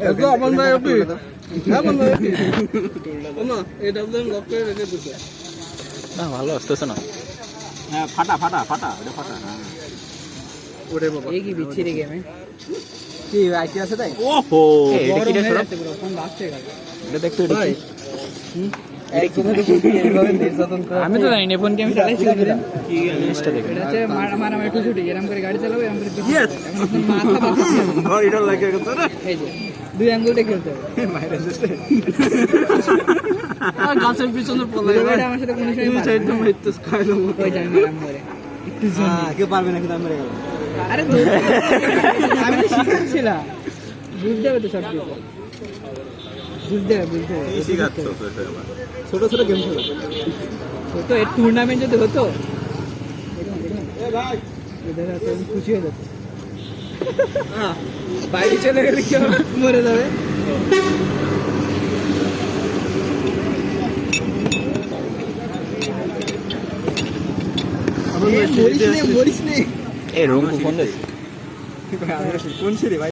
এগুলো আপন ভাই ওপি আপন ভাই ওমা এই ডাবলেন লক করে রেখে দিতে। না ভালো আসতেছে না। হ্যাঁ ফাটা ফাটা ফাটা এটা ফাটা। হ্যাঁ। ওরে বাবা। এই কি বিচ্ছিরি গেমে কি আইটি আছে তাই? ওহো। এটা কি রে সরব? ফোন বাজছে গেল এটা দেখতে এটা কি? একজনের উপর এইভাবে নির্যাতন করা আমি তো জানি না ফোন কি আমি চালাইছি কি জিনিসটা দেখি। এটা হচ্ছে মারা মারা একটু ছুটি এরকম করে গাড়ি চালাবো এরকম করে পিছনে এখন আপনার মাথা বাঁচাচ্ছে। এটা লাগে গেছে রে এই যে। দুই আঙ্গুলটা খেলতে হবে। গাছের পিছনে পড়লে দুটো গাড়ি আমার সাথে কোনো সময় দুই পারবে না। ওই আমি ম্যাডাম করে কেউ পারবে না কিন্তু আমি মেরে আরে আমি তো শিখাচ্ছিলাম বুঝতে হবে তো সব কিছু। বুঝতে হবে বুঝতে হবে। ছোট ছোট গেম খেলো। এর টুর্নামেন্ট যদি হতো? খুশি হয়ে যেত বাইরে চলে গেলে কি হবে? মরে যাবে। মরিস নে মরিস ফোন দে কোন